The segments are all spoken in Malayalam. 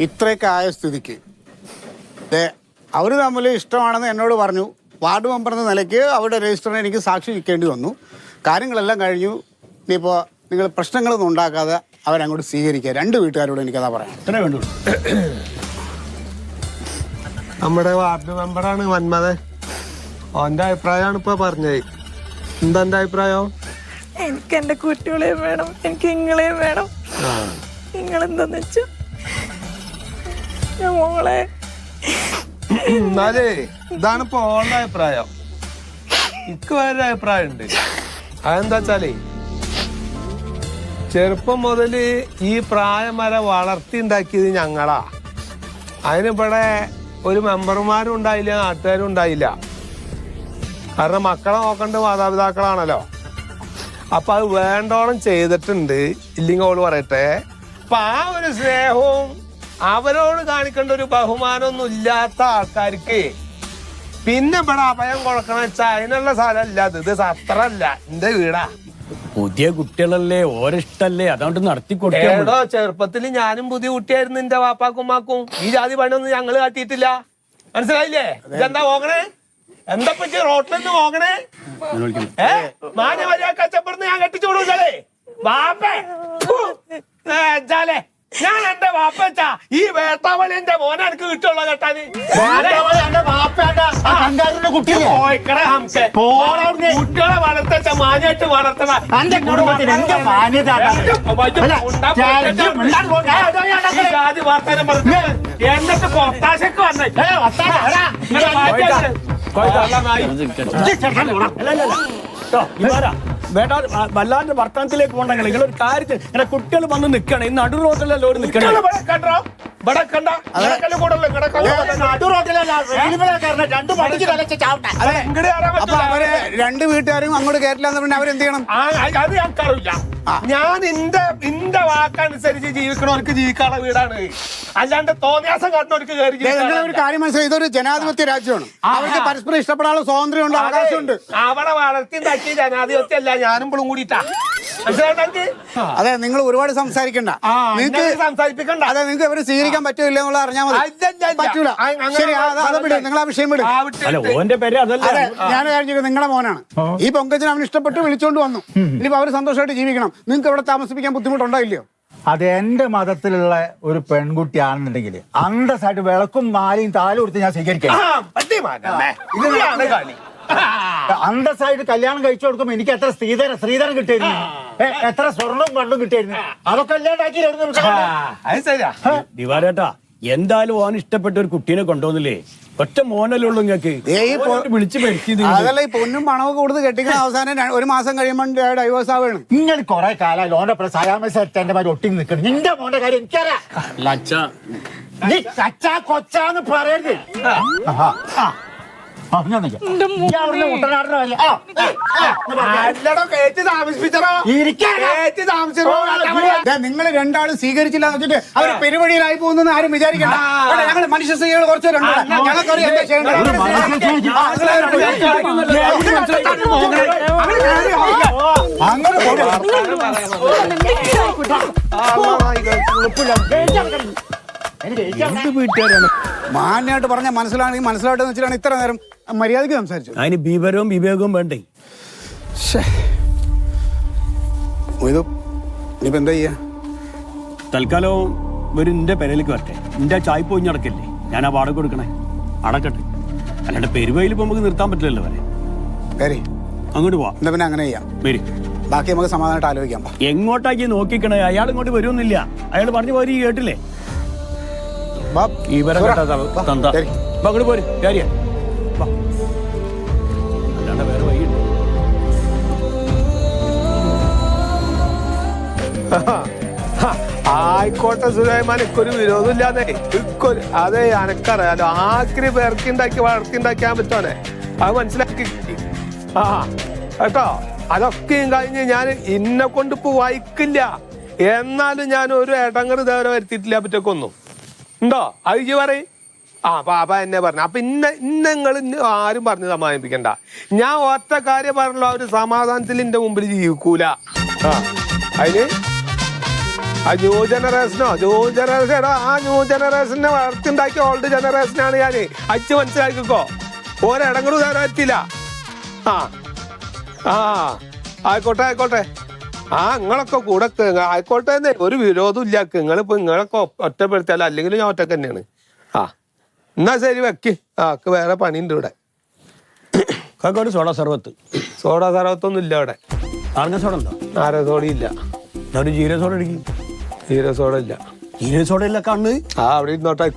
ഇത്രയൊക്കെ ആയ സ്ഥിതിക്ക്. ദേ അവർ തമ്മിൽ ഇഷ്ടമാണെന്ന് എന്നോട് പറഞ്ഞു. വാർഡ് മെമ്പർ എന്ന നിലയ്ക്ക് അവരുടെ രജിസ്റ്ററിന് എനിക്ക് സാക്ഷി നിൽക്കേണ്ടി വന്നു. കാര്യങ്ങളെല്ലാം കഴിഞ്ഞു. ഇനിയിപ്പോൾ നിങ്ങൾ പ്രശ്നങ്ങളൊന്നും ഉണ്ടാക്കാതെ അവരങ്ങോട്ട് സ്വീകരിക്കുക. രണ്ട് വീട്ടുകാരോട് എനിക്കതാ പറയാം ഇത്രേ വേണ്ടു. നമ്മുടെ വാർഡ് മെമ്പറാണ് മന്മഥൻ. ഓന്റെ അഭിപ്രായമാണ് ഇപ്പോൾ പറഞ്ഞത്. എന്താ എന്റെ അഭിപ്രായം? എനിക്ക് എന്റെ കുട്ടികളെയും വേണം. എനിക്ക് ഇങ്ങളെയും വേണം. നിങ്ങളെന്താന്ന് വെച്ചാ? ഞാൻ മോളെ. എന്നാലേ ഇതാണ് ഇപ്പൊ ഓന്റെ അഭിപ്രായം. എനിക്ക് വേറൊരു അഭിപ്രായം ഉണ്ട് അതെന്താ വെച്ചാലേ ചെറുപ്പം മുതൽ ഈ പ്രായം വരെ വളർത്തി ഉണ്ടാക്കിയത് ഞങ്ങളാ. അതിനിവിടെ ഒരു മെമ്പർമാരും ഉണ്ടായില്ല നാട്ടുകാരും ഉണ്ടായില്ല. കാരണം മക്കളെ നോക്കേണ്ട മാതാപിതാക്കളാണല്ലോ. അപ്പൊ അത് വേണ്ടോളം ചെയ്തിട്ടുണ്ട്. ഇല്ലെങ്കിൽ അവൾ പറയട്ടെ. അപ്പൊ ആ ഒരു സ്നേഹവും അവരോട് കാണിക്കേണ്ട ഒരു ബഹുമാനമൊന്നും ഇല്ലാത്ത ആൾക്കാർക്ക് പിന്നെ ഇവിടെ അഭയം കൊടുക്കണ വെച്ചാൽ അതിനുള്ള സ്ഥലമല്ല ഇത് ഇത് സത്രല്ല എന്റെ വീടാ. പുതിയ കുട്ടികളല്ലേ ഓരിഷ്ടല്ലേ അതുകൊണ്ട് നടത്തി കൊടുക്കോ ചെറുപ്പത്തിൽ ഞാനും പുതിയ കുട്ടിയായിരുന്നു എന്റെ വാപ്പാക്കും മാക്കും ഈ ജാതി പണിയൊന്നും ഞങ്ങൾ കാട്ടിയിട്ടില്ല. മനസ്സിലായില്ലേ? ഇതെന്താ പോകണേ? എന്താ പറ്റി? റോട്ടിൽ നിന്ന് പോകണേ ഏ? മാന്യ മര്യാദ കച്ചപ്പെടുന്ന ഞാൻ കെട്ടിച്ചു കൊടുക്കലേ. വാപ്പേ. ജാലേ. ഞാൻ എന്റെ വാപ്പച്ച. ഈ വേട്ടാവളി എന്റെ മോനെ എനിക്ക് കിട്ടുള്ള കേട്ടാന്. കുട്ടികളെ വളർത്തച്ച മാനായിട്ട് വളർത്തണ. അന്റെ കുടുംബത്തിന് എന്ത് മാന്യത ജാതി വർത്തമാനം പറഞ്ഞ് എന്നിട്ട് പൊത്താശക്ക് വന്നേ. ഇങ്ങളെ മാറ്റിയാ- വേണ്ട വല്ലാണ്ട് വർത്തമാനത്തിലേക്ക് പോകണ്ടെങ്കിൽ നിങ്ങൾ ഒരു കാര്യത്തിൽ കുട്ടികൾ വന്ന് നിൽക്കണം ഈ നടു റോട്ടിലല്ലോ ഒരു നിൽക്കണം അവർ രണ്ട് വീട്ടുകാരും അങ്ങോട്ട് കയറ്റില്ല എന്ന് പറഞ്ഞാൽ അവരെന്ത് ചെയ്യണം? അത് ഞങ്ങൾക്കറിയില്ല. ഞാൻ ഇന്റെ ഇന്റെ വാക്കനുസരിച്ച് ജീവിക്കണവർക്ക് ജീവിക്കാനുള്ള വീടാണ്. അല്ലാണ്ട് തോന്നിയാസം കണ്ടവർക്ക് കയറി ഒരു കാര്യം മനസ്സിലായി. ഇതൊരു ജനാധിപത്യ രാജ്യമാണ്. അവർക്ക് പരസ്പരം ഇഷ്ടപ്പെടാനുള്ള സ്വാതന്ത്ര്യമുണ്ട് അവകാശമുണ്ട്. അവിടെ വളർത്തി ഉണ്ടാക്കിയ ജനാധിപത്യമല്ല ഞാനും കൂടിയിട്ടാ. അതെ നിങ്ങൾ ഒരുപാട് സംസാരിക്കണ്ട. നിങ്ങൾക്ക് സംസാരിപ്പിക്കണ്ട. അതെ നിങ്ങൾക്ക് ഇവർ സ്വീകരിക്കാൻ പറ്റൂല എന്നുള്ള അറിഞ്ഞാൽ മതി. പറ്റൂല. ശരി അത് നിങ്ങൾ ആ വിഷയം വിടും. അതെ ഞാൻ കഴിഞ്ഞു നിങ്ങളുടെ മോനാണ്. ഈ പൊങ്കച്ചൻ അവൻ ഇഷ്ടപ്പെട്ട് വിളിച്ചോണ്ട് വന്നു. ഇനിയിപ്പോ അവർ സന്തോഷമായിട്ട് ജീവിക്കണം. നിങ്ങൾക്ക് ഇവിടെ താമസിപ്പിക്കാൻ ബുദ്ധിമുട്ടുണ്ടോ ഇല്ലയോ? അത് എന്റെ മതത്തിലുള്ള ഒരു പെൺകുട്ടിയാണെന്നുണ്ടെങ്കിൽ അന്തസ്സായിട്ട് വിളക്കും മാലയും താലും കൊടുത്ത് ഞാൻ സ്വീകരിക്കാം. അന്തസ്സായിട്ട് കല്യാണം കഴിച്ചു കൊടുക്കുമ്പോ എനിക്ക് എത്ര സ്ത്രീധരം സ്ത്രീധരം കിട്ടിയിരുന്നു എത്ര സ്വർണം കണ്ടും കിട്ടിയിരുന്നു അതൊക്കെ അത് ശരിയാ. ദിവാരേട്ടാ എന്തായാലും ഓൻ ഇഷ്ടപ്പെട്ട ഒരു കുട്ടീനെ കൊണ്ടുവന്നില്ലേ? ഒറ്റ മോനല്ലേ ഉള്ളൂ നിങ്ങൾക്ക് ദേ ഈ പൊ- വിളിച്ച് അതല്ല ഈ പൊന്നും പണവും കൊടുത്ത് കെട്ടിക്കുന്ന അവസാനം ഒരു മാസം കഴിയുമ്പോൾ ഡൈവേഴ്സ് ആവുകയാണ്. നിങ്ങൾ കുറെ കാലം ലോന്റെ സായാമ സെറ്റ് എന്റെ മാതിരി ഒട്ടി നിൽക്കണം നിന്റെ മോന്റെ കാര്യം എനിക്കറിയാം. കൊച്ചാന്ന് പറയരുത്. നിങ്ങൾ രണ്ടാളും സ്വീകരിച്ചില്ല വെച്ചിട്ട് അവർ പെരുവഴിയിലായി പോകുന്നെന്ന് ആരും വിചാരിക്കണ്ട ഞങ്ങൾ മനുഷ്യ സ്ത്രീകൾ കുറച്ച് ഞങ്ങൾക്കറിയാം എന്താ ചെയ്യേണ്ടത് അങ്ങനെ. എനിക്ക് പറഞ്ഞ എന്ത് വീട്ടുകാരാണ്? മാന്യമായിട്ട് പറഞ്ഞാൽ മനസ്സിലാണെങ്കിൽ മനസ്സിലായിട്ട് വെച്ചിട്ടാണ് ഇത്ര നേരം മര്യാദയ്ക്ക് സംസാരിച്ചു അതിന് വിവരവും വിവേകവും വേണ്ടേ? ഇത് ഇനിയിപ്പോ എന്താ ചെയ്യാ? തൽക്കാലം ഒരു നിന്റെ പെരയിലേക്ക് വരട്ടെ. നിന്റെ ചായ പോയി അടക്കല്ലേ ഞാൻ ആ വാടക കൊടുക്കണേ. അടക്കട്ടെ. അല്ലാണ്ട് പെരുവയിൽ ഇപ്പൊ നമുക്ക് നിർത്താൻ പറ്റില്ലല്ലോ വരെ അങ്ങോട്ട് പോവാം. എന്നാ പിന്നെ അങ്ങനെ ചെയ്യാം. വരി. ബാക്കി നമുക്ക് സമാധാനമായിട്ട് ആലോചിക്കാം എങ്ങോട്ടാക്കി നോക്കിക്കണേ? അയാൾ ഇങ്ങോട്ട് വരുമെന്നില്ല അയാൾ പറഞ്ഞു പോരി കേട്ടില്ലേ. ഇവരെ തന്ത. വാ, അങ്ങോട്ട് പോര്. കാര്യ അല്ലാണ്ട് വേറെ വഴിയുണ്ട് ആയിക്കോട്ടെ സുലൈമാൻ ഇക്കൊരു വിരോധമില്ലാതെ ഇക്കൊരു അതെ അനക്കറിയാലോ. ആക്രി പേർക്കുണ്ടാക്കി വളർത്തിണ്ടാക്കാൻ പറ്റുവാനെ അത് മനസ്സിലാക്കി. ആ കേട്ടോ? അതൊക്കെയും കഴിഞ്ഞ് ഞാൻ ഇന്നെ കൊണ്ട് ഇപ്പൊ വായിക്കില്ല എന്നാലും ഞാൻ ഒരു ഇടങ്ങറ് ദേവരെ വരുത്തിയിട്ടില്ല പറ്റൊക്കൊന്നും. ഉണ്ടോ? അത് പറയും. ആ പാപ്പ എന്നെ പറഞ്ഞു. അപ്പൊ ഇന്ന ഇന്നങ്ങൾ ആരും പറഞ്ഞ് സമാധാനിപ്പിക്കണ്ട. ഞാൻ ഒറ്റ കാര്യം പറഞ്ഞല്ലോ ഒരു സമാധാനത്തിൽ എന്റെ മുമ്പിൽ ജീവിക്കൂല. ആ അതിന്? ആ ന്യൂ ജനറേഷനോ ന്യൂ ജനറേഷൻ എടാ ആ ന്യൂ ജനറേഷനെ വളർത്തിണ്ടാക്കിയ ഓൾഡ് ജനറേഷനാണ് ഞാൻ. അച്ഛ മനസ്സിലാക്കിക്കോ. ഒരിടങ്ങളും തരാൻ പറ്റില്ല ആ ആ. ആയിക്കോട്ടെ ആയിക്കോട്ടെ. ആ നിങ്ങളൊക്കെ കൂടെ ആയിക്കോട്ടെ തന്നെ ഒരു വിരോധം ഇല്ല നിങ്ങളിപ്പോ നിങ്ങളൊക്കെ ഒറ്റപ്പെടുത്തിയാലും അല്ലെങ്കിൽ ഞാൻ ഒറ്റയ്ക്ക് തന്നെയാണ്. ആ എന്നാ ശരി വെക്ക്. ആ വേറെ പണിയുണ്ട് ഇവിടെ. സോഡാ സോഡ സർവത്ത്. സോഡ സർവത്തൊന്നും ഇല്ല ഇവിടെ. നാരങ്ങ സോഡ ഉണ്ടോ? സോഡ ഇല്ല. ഞാൻ ജീര സോഡ അടിക്കും ജീര സോഡ ഇല്ല. ജീര സോഡ ഇല്ല കണ്ണ്. ആ അവിടെ ഇരുന്നോട്ടെ.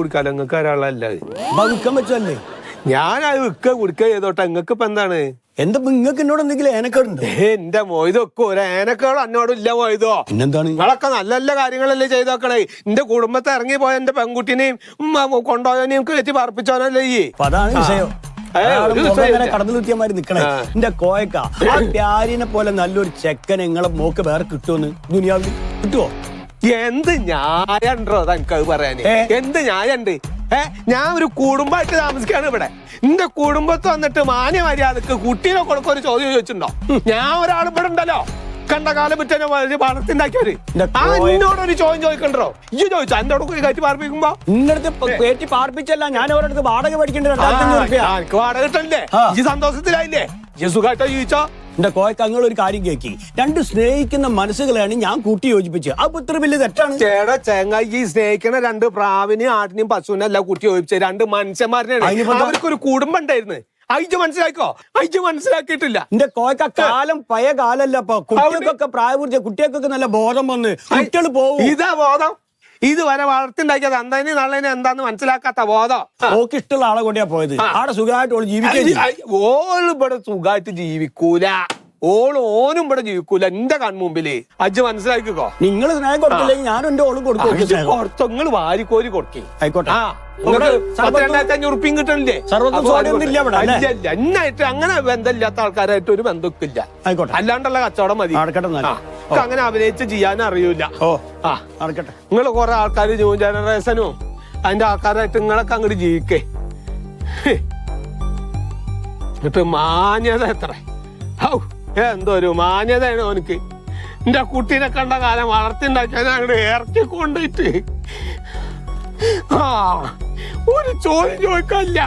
കുടിക്കാലോ നിങ്ങൾക്ക് ഒരാളല്ല അത്? അപ്പൊ വിൽക്കാൻ വെച്ചല്ലേ ഞാൻ അത് വിൽക്ക കുടിക്കുക ചെയ്തോട്ടെ. നിങ്ങൾക്ക് ഇപ്പൊ എന്താണ്? എന്താ നിങ്ങൾക്ക് എന്നോട് എന്തെങ്കിലും ഏനക്കേടുണ്ടോ എന്റെ മൊയ്തൊക്കെ ഒരു ഏനക്കേട് എന്നോട് ഇല്ല മൊയ്തോ. പിന്നെന്താണ്? നിങ്ങളൊക്കെ നല്ല നല്ല കാര്യങ്ങളല്ലേ ചെയ്തോക്കണേ. എന്റെ കുടുംബത്തെ ഇറങ്ങി പോയ എന്റെ പെൺകുട്ടിനെയും കൊണ്ടുപോയനെയും കയറ്റി പറപ്പിച്ചോനല്ലേ ഈ. അതാണ് വിഷയം. കടന്നു കുത്തിയമാര് നിക്കണേ. എന്റെ കോയക്ക ആ പ്യാരിനെ പോലെ നല്ലൊരു ചെക്കൻ നിങ്ങളെ മോക്ക് വേറെ കിട്ടുമെന്ന് ദുനിയാവിൽ കിട്ടുവോ? എന്ത് തനിക്ക് അത് പറയാന്. ഏ? എന്ത് ന്യായണ്ട്? ഏ ഞാൻ ഒരു കുടുംബമായിട്ട് താമസിക്കാണ് ഇവിടെ. നിന്റെ കുടുംബത്ത് വന്നിട്ട് മാന്യ മര്യാദയ്ക്ക് കുട്ടീനെ കൊടുക്ക ഒരു ചോദ്യം ചോദിച്ചിട്ടുണ്ടോ? ഞാൻ ഒരാൾ ഇവിടെ ഉണ്ടല്ലോ. കണ്ട കാലം പറ്റി വളർത്തിണ്ടാക്കിയവര്. ആ കോയ- എന്നോടൊരു ചോദ്യം ചോദിക്കണ്ടോ? ഈ ചോദിച്ചോ എന്റെ അവിടെ കയറ്റി പാർപ്പിക്കുമ്പോ? ഇന്നടുത്ത് കയറ്റി പാർപ്പിച്ചല്ല ഞാൻ അവരടുത്ത് വാടക പഠിക്കേണ്ടത് വാടക കിട്ടണ്ടേ. ഈ സന്തോഷത്തിലായില്ലേ? ഈ സുഖമായിട്ടോ ജീവിച്ചോ എന്റെ കോയക്കങ്ങൾ ഒരു കാര്യം കേക്കി. രണ്ട് സ്നേഹിക്കുന്ന മനസ്സുകളെയാണ് ഞാൻ കൂട്ടി യോജിപ്പിച്ചത്. അപ്പൊ ഇത്ര വലിയ തെറ്റാണ്. ചേട ചേങ്ങായി ഈ സ്നേഹിക്കണ രണ്ട് പ്രാവിനെയും ആടിനെയും പശുവിനെ അല്ല കൂട്ടി യോജിപ്പിച്ചത് രണ്ട് മനുഷ്യന്മാരനെയാണ്? അവർക്കൊരു കുടുംബം ഉണ്ടായിരുന്നു. അയച്ച് മനസ്സിലാക്കോ അയച്ച് മനസ്സിലാക്കിയിട്ടില്ല. എന്റെ കോയക്ക കാലം പഴയ കാലല്ല ഇപ്പൊ. കുട്ടികൾക്കൊക്കെ പ്രായപൂർത്തിയ കുട്ടികൾക്കൊക്കെ നല്ല ബോധം വന്ന് കുട്ടികൾ പോകും ഇതാ ബോധം. ഇതുവരെ വളർത്തിണ്ടാക്കിയത് അന്തനെ നള്ളതിന് എന്താന്ന് മനസ്സിലാക്കാത്ത ബോധം. ഓക്ക് ഇഷ്ടമുള്ള ആളെ കൊണ്ടാ പോയത്. ആടെ സുഖമായിട്ട് ചെയ്യും. ഇവിടെ സുഖമായിട്ട് ജീവിക്കൂല. ഓൾ ഓനും ഇവിടെ ജീവിക്കൂല. എന്റെ കൺമുമ്പിൽ അജ്ജ് മനസ്സിലാക്കിക്കോ. നിങ്ങൾ സ്നേഹം കൊടുത്തില്ലെങ്കിൽ ഞാനും എന്റെ ഓളും കൊടുക്കും നിങ്ങൾ വാരിക്കോരി കൊടുക്കേ. ആയിക്കോട്ടെ. എന്നായിട്ട് അങ്ങനെ ബന്ധമില്ലാത്ത ആൾക്കാരായിട്ട് ഒരു ബന്ധമില്ല ആയിക്കോട്ടെ. അല്ലാണ്ടുള്ള കച്ചവടം മതി. എനിക്ക് അങ്ങനെ അഭിനയിച്ച് ചെയ്യാൻ അറിയൂല. ഓ. ആ. നടക്കട്ടെ. നിങ്ങൾ കുറെ ആൾക്കാർ ന്യൂ ജനറേഷനും അതിന്റെ ആൾക്കാരായിട്ട് നിങ്ങളൊക്കെ അങ്ങോട്ട് ജീവിക്കേ. എന്നിട്ട് മാന്യത എത്ര? ഔ എന്തോ ഒരു മാന്യതയാണ് അവനക്ക് എന്റെ കുട്ടീനെ കണ്ട കാലം വളർത്തിണ്ടാക്കിയാൽ അങ്ങോട്ട് ഇറക്കി കൊണ്ടിട്ട് ആ ഒരു ചോദ്യം ചോദിക്കല്ല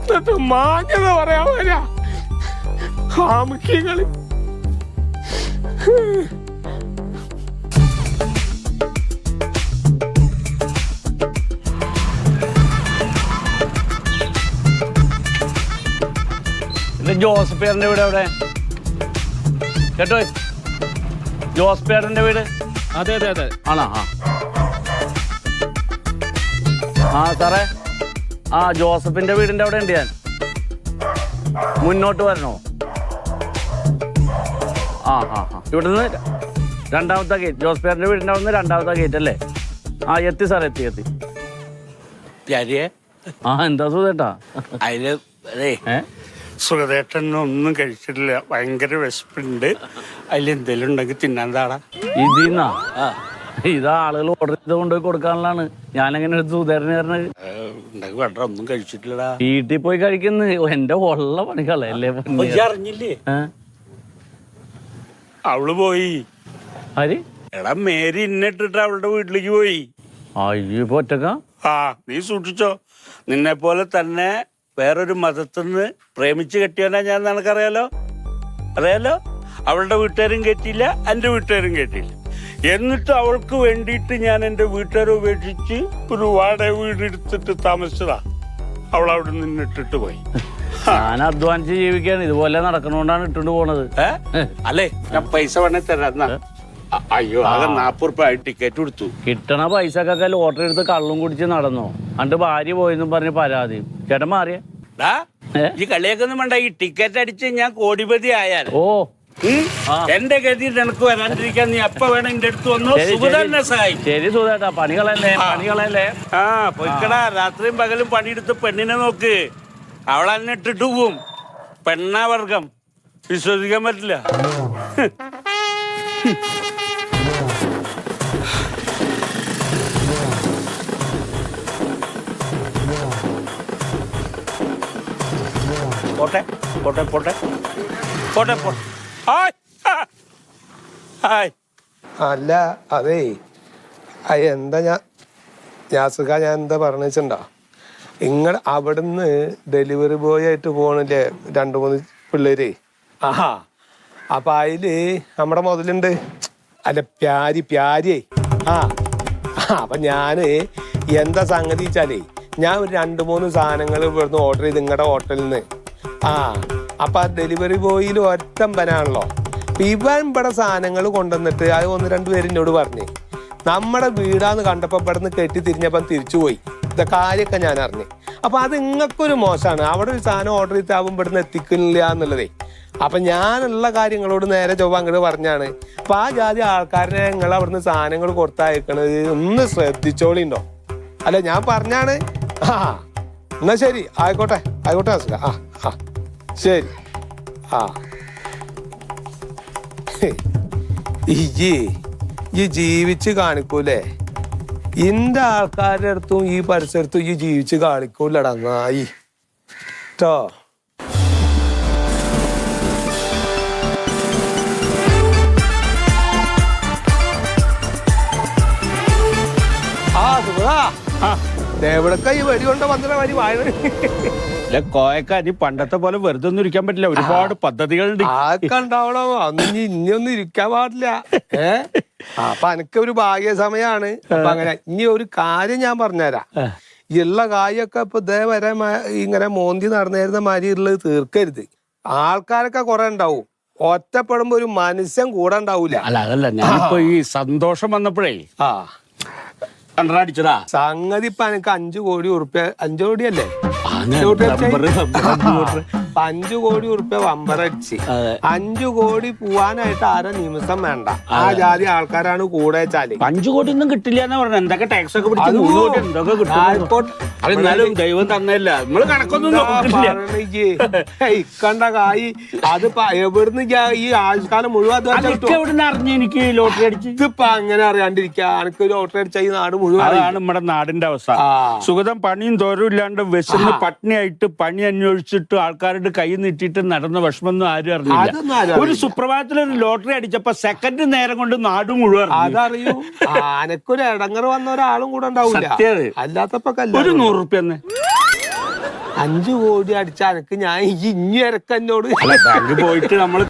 എന്നിട്ട് മാന്യത പറയാൻ വരാ. ജോസഫ് വീട് എവിടെ? കേട്ടോ? ജോസ് പേരന്റെ വീട്? അതെ അതെ അതെ. ആണോ? ആ. ആ സാറേ. ആ ജോസഫിന്റെ വീടിന്റെ അവിടെ ഉണ്ട് ഞാൻ. മുന്നോട്ട് വരണോ? ആ ആ ആ. ഇവിടുന്ന് രണ്ടാമത്തെ ഗേറ്റ് ജോസ് പേരന്റെ വീടിന്റെ അവിടെ നിന്ന് രണ്ടാമത്തെ ഗേറ്റ് അല്ലേ? ആ എത്തി സാർ എത്തി എത്തി. പ്യാരിയെ? ആ എന്താ സുഖേട്ടാ? അതിൽ അതെ. ഏ? സുഖദേട്ടൻ ഒന്നും കഴിച്ചിട്ടില്ല. ഭയങ്കര വിശപ്പുണ്ട്. അതിൽ എന്തെങ്കിലും ഉണ്ടെങ്കിൽ തിന്നാൻ താടാ. ഇതിന്നാ? ഇത് ആളുകൾ ഓർഡർ ചെയ്ത് കൊണ്ടുപോയി കൊടുക്കാനുള്ളതാണ്. ഞാനെങ്ങനെ എടുത്ത് സുധേരന് ഉണ്ടെങ്കിൽ വേണ്ട ഒന്നും കഴിച്ചിട്ടില്ലടാ. വീട്ടിൽ പോയി കഴിക്കുന്നു. എന്റെ ഉള്ള പണികളല്ലേ? ഇയ്യ് അറിഞ്ഞില്ലേ? അവൾ പോയി. ആര്? എടാ മേരി ഇന്നിട്ടിട്ട് അവളുടെ വീട്ടിലേക്ക് പോയി. അയ്യോ ഇപ്പൊ ഒറ്റക്ക ആ നീ സൂക്ഷിച്ചോ. നിന്നെ പോലെ തന്നെ വേറൊരു മതത്തിൽ നിന്ന് പ്രേമിച്ച് കെട്ടിയവനാ ഞാൻ നിനക്കറിയാലോ? അറിയാലോ? അവളുടെ വീട്ടുകാരും കേട്ടില്ല എന്റെ വീട്ടുകാരും കേട്ടില്ല. എന്നിട്ട് അവൾക്ക് വേണ്ടിയിട്ട് ഞാൻ എന്റെ വീട്ടുകാരെ ഉപേക്ഷിച്ച് ഒരു വാടക വീട് എടുത്തിട്ട് താമസിച്ചതാ. അവൾ അവിടെ നിന്നിട്ടിട്ട് പോയി. ഞാൻ അധ്വാനിച്ച് ജീവിക്കാണ്. ഇതുപോലെ നടക്കണോണ്ടാണ് ഇട്ടുകൊണ്ട് പോണത്? അല്ലേ? ഞാൻ പൈസ വേണേ തരാം അയ്യോ ആകെ നാപ്പത് റുപ്യ ടിക്കറ്റ് കൊടുത്തു. കിട്ടണ പൈസ ഒക്കെ ലോട്ടറി എടുത്ത് കള്ളും കുടിച്ച് നടന്നു? അണ്ട് ഭാര്യ പോയെന്നും പറഞ്ഞ് പരാതി. ചേട്ടൻ മാറിയ? ഈ കളിയൊക്കെ വേണ്ട. ഈ ടിക്കറ്റ് അടിച്ച് ഞാൻ കോടിപതി ആയാൽ. ഓ. എന്റെ ഗതി നിനക്ക് വരാണ്ടിരിക്കാൻ നീ എപ്പ വേണം എന്റെ അടുത്ത് വന്നു? സുഖതന്നെ. സഹായിക്കും ശരി സുധേട്ടാ പണികളല്ലേ? പണികളല്ലേ? ആ പൊയ്ക്കടാ. രാത്രിയും പകലും പണിയെടുത്ത് പെണ്ണിനെ നോക്ക്. അവളെന്നെ ഇട്ടിട്ട് പോവും പെണ്ണാ വർഗം വിശ്വസിക്കാൻ പറ്റില്ല. പോട്ടെ പോട്ടെ പോട്ടെ. പോട്ടെ പോട്ടെ അല്ല അതേ എന്താ ഞാൻ ഞാസുക ഞാൻ എന്താ പറഞ്ഞു ഇങ്ങൾ അവിടുന്ന് ഡെലിവറി ബോയ് ആയിട്ട് പോണില്ലേ രണ്ട് മൂന്ന് പിള്ളേരെ. ആഹാ. അപ്പൊ അതിൽ നമ്മുടെ മുതലുണ്ട് അല്ല പ്യാരി പ്യാരിയേ. ആ അപ്പൊ ഞാൻ എന്താ സംഗതി വെച്ചാലേ ഞാൻ ഒരു രണ്ട് മൂന്ന് സാധനങ്ങൾ ഇവിടുന്ന് ഓർഡർ ചെയ്ത് നിങ്ങളുടെ ഹോട്ടലിൽ നിന്ന് ആ അപ്പൊ ആ ഡെലിവറി ബോയിൽ ഒറ്റമ്പനാണല്ലോ ഇവൻ ഇവിടെ സാധനങ്ങൾ കൊണ്ടുവന്നിട്ട് അത് ഒന്ന് രണ്ട് പേര് എന്നോട് പറഞ്ഞേ. നമ്മുടെ വീടാന്ന് കണ്ടപ്പോ ഇവിടെ നിന്ന് കെട്ടി തിരിഞ്ഞപ്പം തിരിച്ചുപോയി. ഇത കാര്യമൊക്കെ ഞാൻ അറിഞ്ഞു. അപ്പൊ അത് ഇങ്ങക്കൊരു മോശമാണ് അവിടെ ഒരു സാധനം ഓർഡർ ചെയ്താവും ഇവിടുന്ന് എത്തിക്കുന്നില്ല എന്നുള്ളതേ. അപ്പൊ ഞാനുള്ള കാര്യങ്ങളോട് നേരെ ചൊവ്വ അങ്ങോട്ട് പറഞ്ഞാണ്. അപ്പൊ ആ ജാതി ആൾക്കാരനെ നിങ്ങൾ അവിടുന്ന് സാധനങ്ങൾ കൊടുത്തയക്കണത് ഒന്ന് ശ്രദ്ധിച്ചോളിണ്ടോ? അല്ല ഞാൻ പറഞ്ഞാണ്. ആ എന്നാ ശരി. ആയിക്കോട്ടെ. ആയിക്കോട്ടെ ആ ആ. ശരി. ആ. ഈ ജീവിച്ച് കാണിക്കൂലേ ഇന്റെ ആൾക്കാരുടെ അടുത്തും ഈ പരിസരത്തും ഈ ജീവിച്ച് കാണിക്കൂലടങ്ങായി നായി. ട്ടോ. ആ സുഖാ എവിടക്ക ഈ വരി കൊണ്ട് വന്നിട്ട് വരി വായ അല്ല കോയക്ക നീ പണ്ടത്തെ പോലെ വെറുതെ ഒന്നും ഇരിക്കാൻ പറ്റില്ല. ഒരുപാട് പദ്ധതികളുണ്ട്. ആക്കെ ഉണ്ടാവണം അന്ന് ഇനി ഇനിയൊന്നും ഇരിക്കാൻ പാടില്ല. ഏ? അപ്പൊ എനിക്ക് ഒരു ഭാഗ്യ സമയമാണ് അപ്പൊ അങ്ങനെ ഇനി ഒരു കാര്യം ഞാൻ പറഞ്ഞുതരാം. ഉള്ള കായൊക്കെ ഇപ്പൊ ഇതേ വരെ ഇങ്ങനെ മോന്തി നടന്നിരുന്ന മാതിരി ഉള്ളത് തീർക്കരുത്. ആൾക്കാരൊക്കെ കുറെ ഉണ്ടാവും ഒറ്റപ്പെടുമ്പോ ഒരു മനുഷ്യൻ കൂടെ ഉണ്ടാവൂല അല്ല അതല്ല. ഞാനിപ്പോ ഈ സന്തോഷം വന്നപ്പോഴേ ആ. കണ്ടടിച്ചതാ സംഗതി ഇപ്പൊ എനിക്ക് അഞ്ചു കോടി ഉറുപ്പ്യ അഞ്ചു കോടിയല്ലേ? ഇപ്പൊ അഞ്ചു കോടി ഉറുപ്പ്യ വമ്പറടിച്ച്. അഞ്ചു കോടി പോവാനായിട്ട് ആരെ നിമിഷം വേണ്ട. ആ ജാതി ആൾക്കാരാണ് കൂടെ വെച്ചാൽ. അഞ്ചു കോടി ഒന്നും കിട്ടില്ല എന്ന് പറഞ്ഞു എന്തൊക്കെ ടാക്സ് ഒക്കെ പിടിച്ച് അത് മൂന്ന് കോടി എന്തൊക്കെ കിട്ടും. എന്നാലും ദൈവം തന്നല്ല നമ്മൾ കണക്കൊന്നും ഇക്കണ്ട കായി. അത് എവിടുന്ന് ഈ ആയുഷ്കാലം മുഴുവൻ അറിഞ്ഞു എനിക്ക് ലോട്ടറി അടിച്ച്? ഇതിപ്പോ അങ്ങനെ അറിയാണ്ടിരിക്ക. എനിക്ക് ലോട്ടറി അടിച്ച ഈ നാട് മുഴുവൻ അതാണ് നമ്മുടെ നാടിന്റെ അവസ്ഥ. സുഗതം പണിയും തോരും ഇല്ലാണ്ട് വിശന്ന് പട്ടിണിയായിട്ട് പണി അന്വേഷിച്ചിട്ട് ആൾക്കാരുടെ കൈ നീട്ടിയിട്ട് നടന്ന വിഷമൊന്നും ആരും അറിഞ്ഞില്ല. ഒരു സുപ്രഭാതത്തിൽ ഒരു ലോട്ടറി അടിച്ചപ്പോ സെക്കൻഡ് നേരം കൊണ്ട് നാട് മുഴുവൻ. അതറിയൂ. ആനക്കൊരു ഇടങ്ങറ് വന്ന ഒരാളും കൂടെ ഉണ്ടാവില്ല. അല്ലാത്തപ്പോ ഒരു നൂറ് റുപ്യ അഞ്ചു കോടി അടിച്ച അനക്ക് ഞാൻ ഇനി ഇരക്കന്നോട് ബാങ്ക് പോയിട്ട് നമ്മൾ